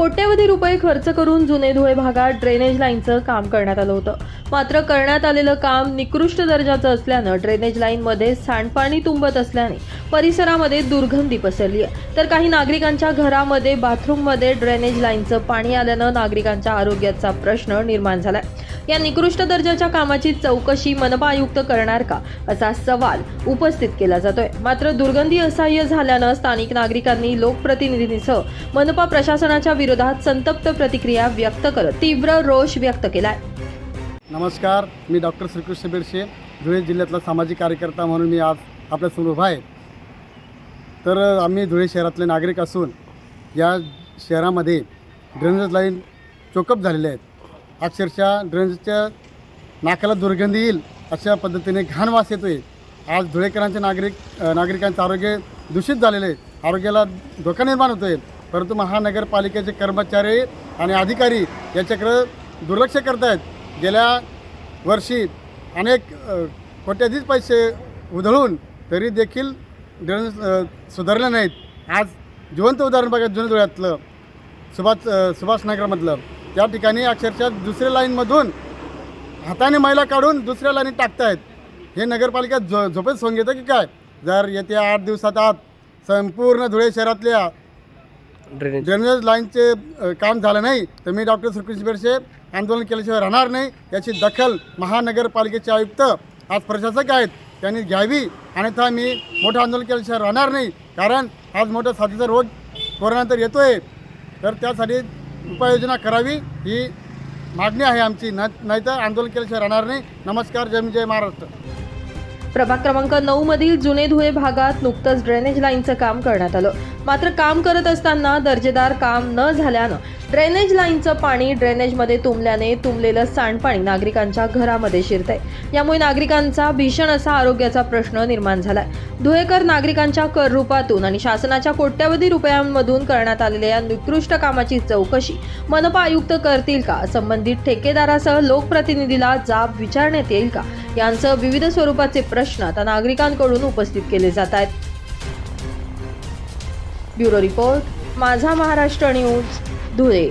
कोट्यवधी रुपये खर्च करून जुने धुळे भागात ड्रेनेज लाईनचं काम करण्यात आलं होतं. मात्र करण्यात आलेलं काम निकृष्ट दर्जाचं असल्यानं ड्रेनेज लाईनमध्ये सांडपाणी तुंबत असल्याने परिसरामध्ये दुर्गंधी पसरली आहे तर काही नागरिकांच्या घरामध्ये बाथरूममध्ये ड्रेनेज लाईनचं पाणी आल्यानं नागरिकांच्या आरोग्याचा प्रश्न निर्माण झाला आहे या निकृष्ट दर्जाच्या कामाची चौकशी मनपा आयुक्त करणार का? असा सवाल उपस्थित केला जातोय. मात्र दुर्गंधी असह्य झाल्यानं स्थानिक नागरिकांनी लोकप्रतिनिधींसह मनपा प्रशासनाच्या विरोधात संतप्त प्रतिक्रिया व्यक्त करत तीव्र रोष व्यक्त केलाय. नमस्कार मी डॉक्टर श्रीकृष्ण बेडशे धुळे जिल्ह्यातला सामाजिक कार्यकर्ता म्हणून मी आज आपल्यासमोर उभा आहे. तर आम्ही धुळे शहरातले नागरिक असून या शहरामध्ये ड्रेनेज लाईन चोकअप झालेले आहेत. अक्षरशः ड्रेनच्या नाकाला दुर्गंधी येईल अशा पद्धतीने घाण वास येतो आहे आज धुळेकरांचे नागरिक नागरिकांचं आरोग्य दूषित झालेलं आहे. आरोग्याला धोका निर्माण होतो आहे परंतु महानगरपालिकेचे कर्मचारी आणि अधिकारी याच्याकडं दुर्लक्ष करत आहेत गेल्या वर्षी अनेक कोट्याधीच कोट्याधीश पैसे उधळून तरी देखील ड्रेन सुधारले नाहीत. आज जिवंत उदाहरण बघा जुने धुळ्यातलं सुभाष सुभाष सुभाषनगरमधलं. त्या ठिकाणी अक्षरशः दुसऱ्या लाईनमधून हाताने मैला काढून दुसऱ्या लाईनीत टाकतायत. हे नगरपालिका झो झोपेत सोंग घेतं की काय? जर येत्या आठ दिवसात आत संपूर्ण धुळे शहरातल्या ड्रेनेज ड्रेनेज लाईनचे काम झालं नाही तर मी डॉक्टर सुकृष्ण बेरशे आंदोलन केल्याशिवाय राहणार नाही याची दखल महानगरपालिकेचे आयुक्त आज प्रशासक आहेत त्यांनी घ्यावी. अन्यथा मी मोठं आंदोलन केल्याशिवाय राहणार नाही कारण आज मोठा साथीचा रोग कोरोनानंतर येतो आहे तर त्यासाठी उपाययोजना करावी ही मागणी आहे आमची. न नाहीतर आंदोलन केल्याशिवाय राहणार नाही. नमस्कार जय जय महाराष्ट्र. प्रभाग क्रमांक नऊ मधील जुने धुळे भागात नुकतंच ड्रेनेज लाईनचं काम करण्यात आलं. मात्र काम करत असताना दर्जेदार काम न झाल्यानं ड्रेनेज लाईनचं पाणी ड्रेनेजमध्ये तुंबल्याने तुंबलेलं सांडपाणी नागरिकांच्या घरामध्ये शिरतंय. यामुळे नागरिकांचा भीषण असा आरोग्याचा प्रश्न निर्माण झालाय. धुळेकर नागरिकांच्या कर रूपातून आणि शासनाच्या कोट्यवधी रुपयांमधून करण्यात आलेल्या या निकृष्ट कामाची चौकशी मनपा आयुक्त करतील का? संबंधित ठेकेदारासह लोकप्रतिनिधीला जाब विचारण्यात येईल का? यांसह विविध स्वरूपाचे प्रश्न आता नागरिकांकडून उपस्थित केले जात आहेत. ब्युरो रिपोर्ट माझा महाराष्ट्र न्यूज धुळे